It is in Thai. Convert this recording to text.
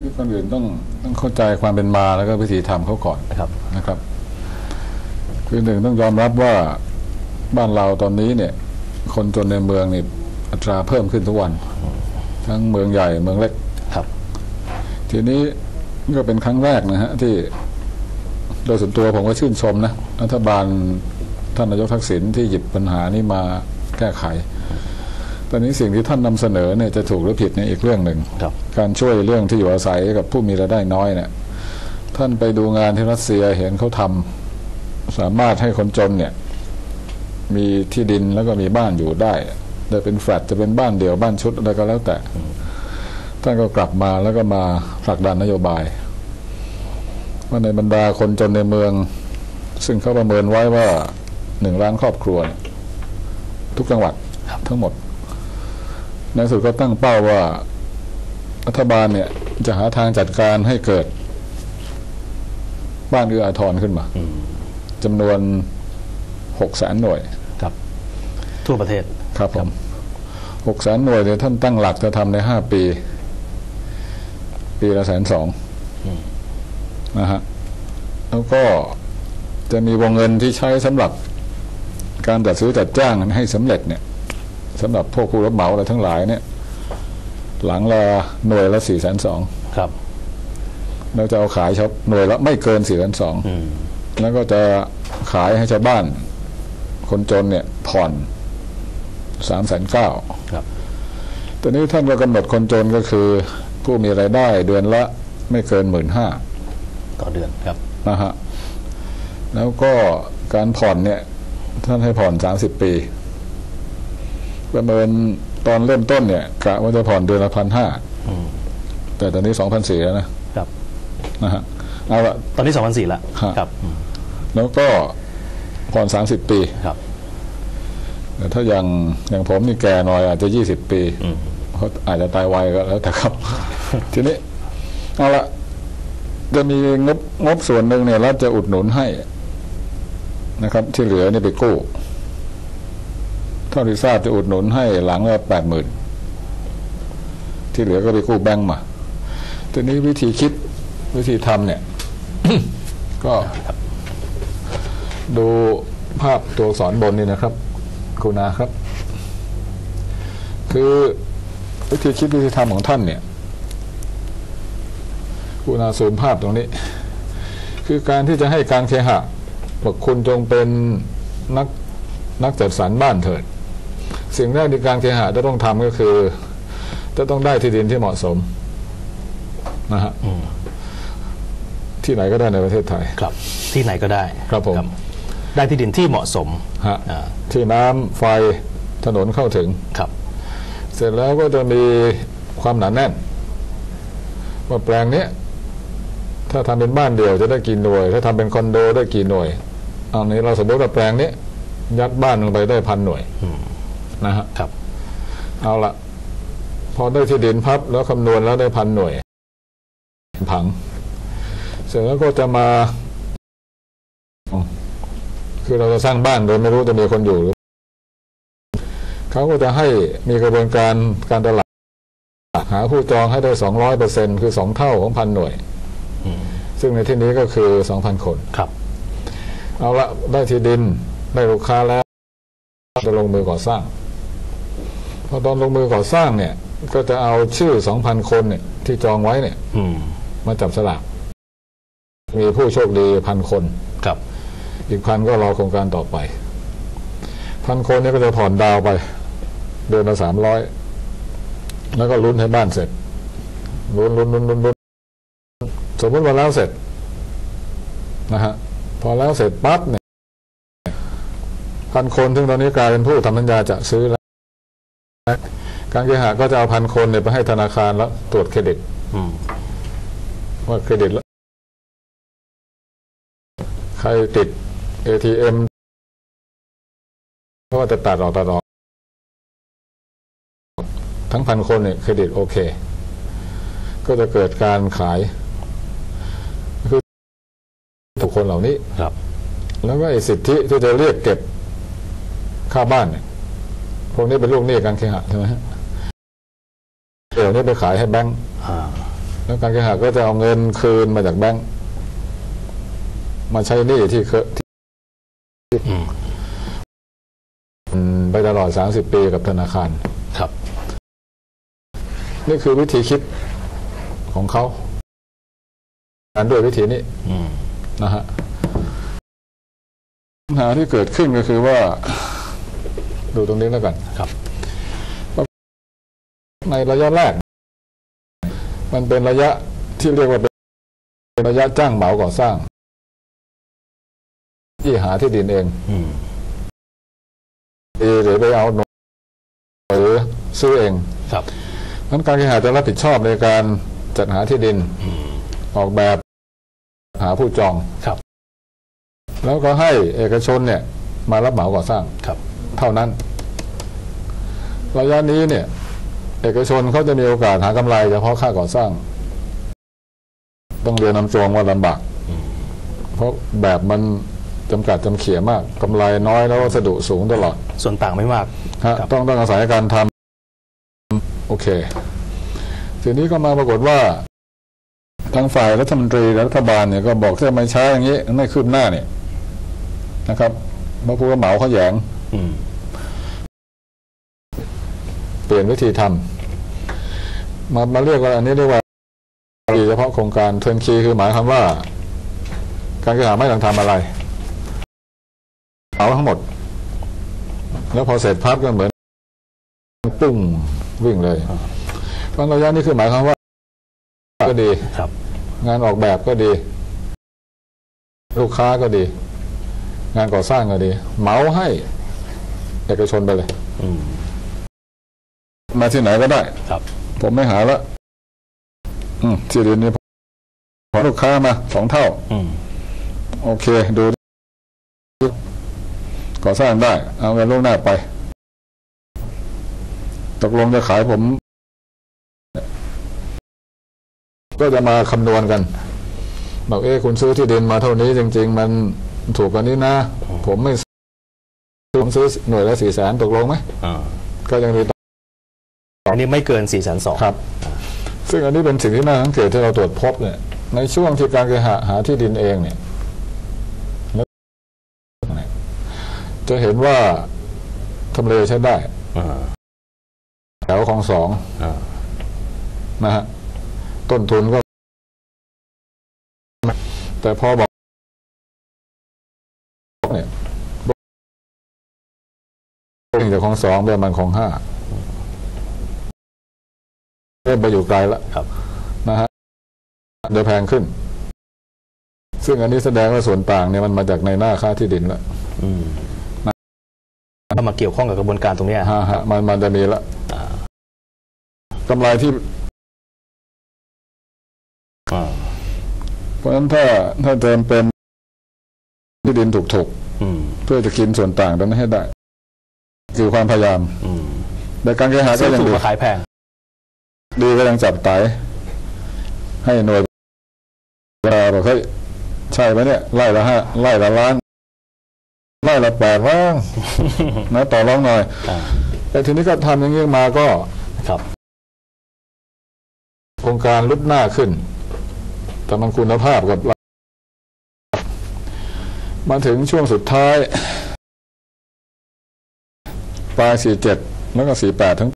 ก่อนอื่นต้องต้องเข้าใจความเป็นมาแล้วก็วิธีทำเขาก่อนครับนะครับ คือหนึ่งต้องยอมรับว่าบ้านเราตอนนี้เนี่ย คนจนในเมืองนี่อัตราเพิ่มขึ้นทุกวัน ทั้งเมืองใหญ่เมืองเล็กครับ ทีนี้ก็เป็นครั้งแรกนะฮะที่โดยส่วนตัวผมก็ชื่นชมนะรัฐบาลท่านนายกทักษิณที่หยิบปัญหานี้มาแก้ไข ตอนนี้สิ่งที่ท่านนำเสนอเนี่ยจะถูกหรือผิดเนี่ยอีกเรื่องหนึ่งครับการช่วยเรื่องที่อยู่อาศัยกับผู้มีรายได้น้อยเนี่ยท่านไปดูงานที่รัสเซียเห็นเขาทำสามารถให้คนจนเนี่ย มีที่ดินแล้วก็มีบ้านอยู่ได้จะเป็นแฟลตจะเป็นบ้านเดี่ยวบ้านชุดอะไรก็แล้วแต่ ท่านก็กลับมาแล้วก็มาผลักดันนโยบาย ว่าในบรรดาคนจนในเมือง ซึ่งเขาประเมินไว้ว่าหนึ่งล้านครอบครัวเนี่ยทุกจังหวัดทั้งหมด ในสุดก็ตั้งเป้าว่ารัฐบาลเนี่ย จะหาทางจัดการให้เกิด บ้านเอื้ออาทรขึ้นมาจำนวนหกแสนหน่วยครับ ทั่วประเทศครับผมหกแสนหน่วยเนี่ยท่านตั้งหลักจะทำในห้าปี ปีละแสนสองนะฮะแล้วก็จะมีวงเงินที่ใช้สำหรับการจัดซื้อจัดจ้างให้สำเร็จเนี่ย สำหรับพวกผู้รับเหมาอะไรทั้งหลายเนี่ย หลังละหน่วยละสี่แสนสองครับเราจะเอาขายชาวหน่วยละไม่เกินสี่แสนสองอืมแล้วก็จะขายให้ชาวบ้าน คนจนเนี่ยผ่อนสามแสนเก้าครับตอนนี้ท่านก็กำหนดคนจนก็คือ ผู้มีรายได้เดือนละไม่เกินหมื่นห้าต่อเดือนครับนะฮะแล้วก็การผ่อนเนี่ย ท่านให้ผ่อนสามสิบปี ประเมินตอนเริ่มต้นเนี่ยกะว่าจะผ่อนเดือนละพันห้าอืมแต่ตอนนี้สองพันสี่แล้วนะครับ นะฮะเอาละตอนนี้2004แล้วฮะครับอืมแล้วก็ผ่อนสามสิบปีครับแต่ถ้าอย่างอย่างผมนี่แก่หน่อยอาจจะยี่สิบปีอืมเขาอาจจะตายไวก็แล้วแต่ครับ ทีนี้เอาละจะมีงบงบส่วนหนึ่งเนี่ยรัฐจะอุดหนุนให้นะครับ ที่เหลือนี่ไปกู้ เท่าที่ทราบจะอุดหนุนให้หลังละแปดหมื่นที่เหลือก็ไปกู้แบงก์มาทีนี้วิธีคิดวิธีทำเนี่ย ก็ดูภาพตัวอักษรบนนี่นะครับ คุณาครับ คือวิธีคิดวิธีทำของท่านเนี่ยคุณาซูมภาพตรงนี้ คือการที่จะให้การเคหะบอกคุณจงเป็นนักนักจัดสรรบ้านเถิด สิ่งแรกที่การเคหะจะต้องทำก็คือ จะต้องได้ที่ดินที่เหมาะสมนะฮะอืมที่ไหนก็ได้ในประเทศไทย ครับ ที่ไหนก็ได้ ครับผมได้ที่ดินที่เหมาะสมฮะอ่าที่น้ำไฟถนนเข้าถึงครับ เสร็จแล้วก็จะมีความหนาแน่น ว่าแปลงเนี้ยถ้าทำเป็นบ้านเดี่ยวจะได้กี่หน่วย ถ้าทำเป็นคอนโดได้กี่หน่วยเอานี้เราสมมติว่าแปลงเนี้ยยัดบ้านลงไปได้พันหน่วยอืม นะฮะครับ เอาละพอได้ที่ดินพับแล้วคำนวณแล้วได้พันหน่วย ผัง เสร็จแล้วก็จะมา คือเราจะสร้างบ้านโดยไม่รู้จะมีคนอยู่หรือเขาก็จะให้มีกระบวนการการตลาด หาผู้จองให้ได้สองร้อยเปอร์เซ็นคือสองเท่าของพันหน่วยอืมซึ่งในที่นี้ก็คือสองพันคนครับ เอาละได้ที่ดินได้ลูกค้าแล้วจะลงมือก่อสร้าง พอตอนลงมือก่อสร้างเนี่ย ก็จะเอาชื่อสองพันคนเนี่ย ที่จองไว้เนี่ย อืมมาจับสลากมีผู้โชคดีพันคนครับ อีกพันก็รอโครงการต่อไป พันคนเนี่ยก็จะผ่อนดาวไป เดือนละสามร้อยแล้วก็ลุ้นให้บ้านเสร็จลุ้นลุ้นลุ้นลุ้นลุ้นสมมติว่าแล้วเสร็จ นะฮะ พอแล้วเสร็จปั๊บเนี่ยพันคนซึ่งตอนนี้กลายเป็นผู้ทำสัญญาจะซื้อแล้ว การเคหะก็จะเอาพันคนเนี่ยไปให้ธนาคารแล้วตรวจเครดิตอืมว่าเครดิตแล้วใครติด ATM เพราะว่าจะตัดออกตัดออกทั้งพันคนเนี่ยเครดิตโอเค ก็จะเกิดการขาย คือบุคคลเหล่านี้ครับ แล้วก็ไอ้สิทธิที่จะเรียกเก็บค่าบ้านเนี่ยพ วกนี้เป็นลูกหนี้การเคหะใช่ไหมฮะเดี๋ยวนี้ไปขายให้แบงก์อ่าแล้วการเคหะก็จะเอาเงินคืนมาจากแบงก์มาใช้หนี้ที่เคยที่อืมอืมไปตลอด30ปีกับธนาคาร ครับ นี่คือวิธีคิดของเขาการด้วยวิธีนี้อืมนะฮะปัญหาที่เกิดขึ้นก็คือว่า ดูตรงนี้แล้วกันครับในระยะแรก มันเป็นระยะที่เรียกว่าเป็นระยะจ้างเหมาก่อสร้าง ที่หาที่ดินเองอืมเอหรือไปเอาหน่วยหรือซื้อเอง ครับนั้นการเคหะจะรับผิดชอบในการจัดหาที่ดินอืมออกแบบหาผู้จองครับ แล้วก็ให้เอกชนเนี่ย มารับเหมาก่อสร้างครับ เท่านั้น ระยะนี้เนี่ย เอกชนเขาจะมีโอกาสหากำไรเฉพาะค่าก่อสร้าง ต้องเรียนนำจองว่าลำบาก เพราะแบบมันจำกัดจำเขี่ยมากกำไรน้อยแล้ววัสดุสูงตลอดส่วนต่างไม่มากฮะครับต้องต้องอาศัยการทำโอเค ทีนี้ก็มาปรากฏว่า ทางฝ่ายรัฐมนตรีและรัฐบาลเนี่ยก็บอกถ้าไม่ช้าอย่างนี้ไม่คืบหน้าเนี่ยนะครับมาพูดว่าเหมาเขาแหยงอืม เปลี่ยนวิธีทำมามาเรียกว่าอันนี้เรียกว่าเฉพาะโครงการเทิร์นคีคือหมายความว่า การเคหะไม่ต้องทำอะไรเอาทั้งหมด แล้วพอเสร็จพับก็เหมือนปุ้งวิ่งเลยเพราะระยะนี้คือหมายความว่า ก็ดีครับงานออกแบบก็ดี ลูกค้าก็ดี งานก่อสร้างก็ดีเหมาให้เอกชนไปเลยอื มมาที่ไหนก็ได้ ครับ ผมไม่หาละอืมที่ดินนี้ขอลูกค้ามาสองเท่า อืม โอเค ดูก่อสร้างได้ เอาเงินล่วงหน้าไป ตกลงจะขายผม ก็จะมาคำนวณกัน บอกเอ้คุณซื้อที่ดินมาเท่านี้จริง ๆ มันถูกกว่านี้นะ ผมไม่ซื้อผมซื้อหน่วยละสี่แสนตกลงไหมอ่า ก็ยังมี อันนี้ไม่เกินสี่แสนสองครับ ซึ่งอันนี้เป็นสิ่งที่น่าสังเกตที่เราตรวจพบเนี่ย ในช่วงที่การเคหะหาที่ดินเองเนี่ยแล้วจะเห็นว่าทำเลใช้ได้อ่าแถวของสองอ่านะฮะ ต้นทุนก็ แต่พอบอกเนี่ยเรื่องจากของสองเป็นมันของห้า เริ่มไปอยู่ไกลแล้วครับนะฮะเดี๋ยวแพงขึ้น ซึ่งอันนี้แสดงว่าส่วนต่างเนี่ยมันมาจากในหน้าค่าที่ดินแล้วอืมถ้ามาเกี่ยวข้องกับกระบวนการตรงเนี้ยฮะฮะมันมันจะมีละอ่ากำไรที่อ่าเพราะฉะนั้นถ้าถ้าเติมเป็นที่ดินถูกอืมๆเพื่อจะกินส่วนต่างตรงนั้นให้ได้ คือความพยายามอืมแต่การแก้หาก็ซื้อยังถูกดีมาขายแพง ดีก็ยังจับไตให้หน่วยเวลาบอกเฮ้ยใช่ไหมเนี่ยไล่ละห้าไล่ละล้านไล่ละแปดว่างนะต่อรองหน่อยอ่าแต่ทีนี้ก็ทำอย่างนี้มาก็ครับโครงการลุดหน้าขึ้น แต่มันคุณภาพกับมาถึงช่วงสุดท้าย ปลายสี่เจ็ดแล้วก็สี่แปดทั้ง